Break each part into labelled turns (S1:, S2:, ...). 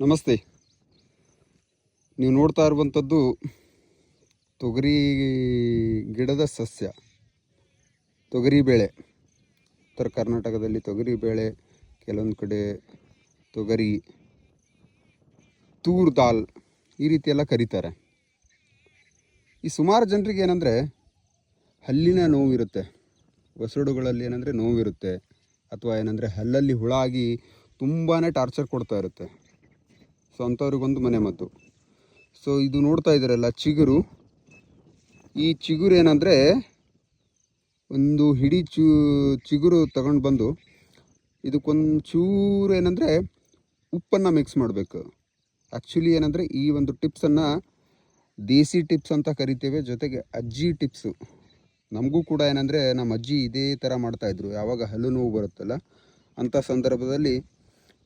S1: ನಮಸ್ತೆ. ನೀವು ನೋಡ್ತಾ ಇರುವಂಥದ್ದು ತೊಗರಿ ಗಿಡದ ಸಸ್ಯ. ತೊಗರಿ ಬೇಳೆ. ಉತ್ತರ ಕರ್ನಾಟಕದಲ್ಲಿ ತೊಗರಿ ಬೇಳೆ, ಕೆಲವೊಂದು ಕಡೆ ತೊಗರಿ, ತೂರ್ ದಾಲ್ ಈ ರೀತಿ ಎಲ್ಲ ಕರೀತಾರೆ. ಈ ಸುಮಾರು ಜನರಿಗೆ ಏನಂದರೆ ಹಲ್ಲಿನ ನೋವಿರುತ್ತೆ. ಒಸಡುಗಳಲ್ಲಿ ಏನಂದರೆ ನೋವಿರುತ್ತೆ. ಅಥವಾ ಏನಂದರೆ ಹಲ್ಲಲ್ಲಿ ಹುಳಾಗಿ ತುಂಬಾ ಟಾರ್ಚರ್ ಕೊಡ್ತಾ ಇರುತ್ತೆ. ಸೊ ಅಂಥವ್ರಿಗೊಂದು ಮನೆ ಮದ್ದು ಸೊ ಇದು ನೋಡ್ತಾ ಇದ್ದಾರಲ್ಲ, ಚಿಗುರು. ಈ ಚಿಗುರು ಏನಂದರೆ ಒಂದು ಹಿಡಿ ಚಿಗುರು ತಗೊಂಡು ಬಂದು ಇದಕ್ಕೊಂದು ಚೂರು ಏನಂದರೆ ಉಪ್ಪನ್ನು ಮಿಕ್ಸ್ ಮಾಡಬೇಕು. ಆ್ಯಕ್ಚುಲಿ ಏನಂದರೆ ಈ ಒಂದು ಟಿಪ್ಸನ್ನು ದೇಸಿ ಟಿಪ್ಸ್ ಅಂತ ಕರಿತೇವೆ, ಜೊತೆಗೆ ಅಜ್ಜಿ ಟಿಪ್ಸು. ನಮಗೂ ಕೂಡ ಏನಂದರೆ ನಮ್ಮ ಅಜ್ಜಿ ಇದೇ ಥರ ಮಾಡ್ತಾಯಿದ್ರು ಯಾವಾಗ ಹಲ್ಲು ನೋವು ಬರುತ್ತಲ್ಲ ಅಂಥ ಸಂದರ್ಭದಲ್ಲಿ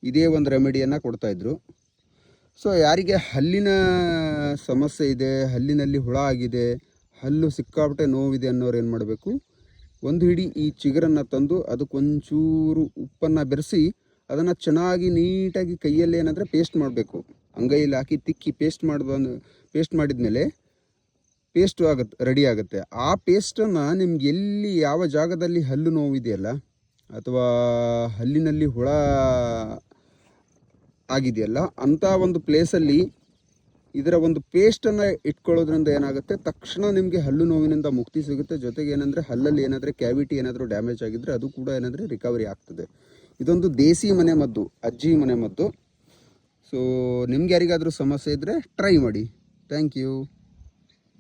S1: ಇದೇ ಒಂದು ರೆಮಿಡಿಯನ್ನು ಕೊಡ್ತಾಯಿದ್ರು ಸೊ ಯಾರಿಗೆ ಹಲ್ಲಿನ ಸಮಸ್ಯೆ ಇದೆ, ಹಲ್ಲಿನಲ್ಲಿ ಹುಳ ಆಗಿದೆ, ಹಲ್ಲು ಸಿಕ್ಕಾಪಟ್ಟೆ ನೋವಿದೆ ಅನ್ನೋರು ಏನು ಮಾಡಬೇಕು? ಒಂದು ಹಿಡಿ ಈ ಚಿಗುರನ್ನು ತಂದು ಅದಕ್ಕೊಂಚೂರು ಉಪ್ಪನ್ನು ಬೆರೆಸಿ ಅದನ್ನು ಚೆನ್ನಾಗಿ ನೀಟಾಗಿ ಕೈಯಲ್ಲಿ ಏನಂದರೆ ಪೇಸ್ಟ್ ಮಾಡಬೇಕು. ಅಂಗೈಯಲ್ಲಿ ಹಾಕಿ ತಿಕ್ಕಿ ಪೇಸ್ಟ್ ಮಾಡಿದ ಪೇಸ್ಟ್ ಮಾಡಿದ್ಮೇಲೆ ಪೇಸ್ಟು ಆಗುತ್ತೆ ರೆಡಿ ಆಗುತ್ತೆ. ಆ ಪೇಸ್ಟನ್ನು ನಿಮ್ಗೆ ಎಲ್ಲಿ, ಯಾವ ಜಾಗದಲ್ಲಿ ಹಲ್ಲು ನೋವಿದೆಯಲ್ಲ, ಅಥವಾ ಹಲ್ಲಿನಲ್ಲಿ ಹುಳ ಆಗಿದೆಯಲ್ಲ, ಅಂಥ ಒಂದು ಪ್ಲೇಸಲ್ಲಿ ಇದರ ಒಂದು ಪೇಸ್ಟನ್ನು ಇಟ್ಕೊಳ್ಳೋದ್ರಿಂದ ಏನಾಗುತ್ತೆ? ತಕ್ಷಣ ನಿಮಗೆ ಹಲ್ಲು ನೋವಿನಿಂದ ಮುಕ್ತಿ ಸಿಗುತ್ತೆ. ಜೊತೆಗೆ ಏನಂದರೆ ಹಲ್ಲಲ್ಲಿ ಏನಾದರೆ ಕ್ಯಾವಿಟಿ ಏನಾದರೂ ಡ್ಯಾಮೇಜ್ ಆಗಿದ್ದರೆ ಅದು ಕೂಡ ಏನಂದರೆ ರಿಕವರಿ ಆಗ್ತದೆ. ಇದೊಂದು ದೇಸಿ ಮನೆ ಮದ್ದು, ಅಜ್ಜಿ ಮನೆ ಮದ್ದು. ಸೊ ನಿಮ್ಗೆ ಯಾರಿಗಾದರೂ ಸಮಸ್ಯೆ ಇದ್ದರೆ ಟ್ರೈ ಮಾಡಿ. Thank you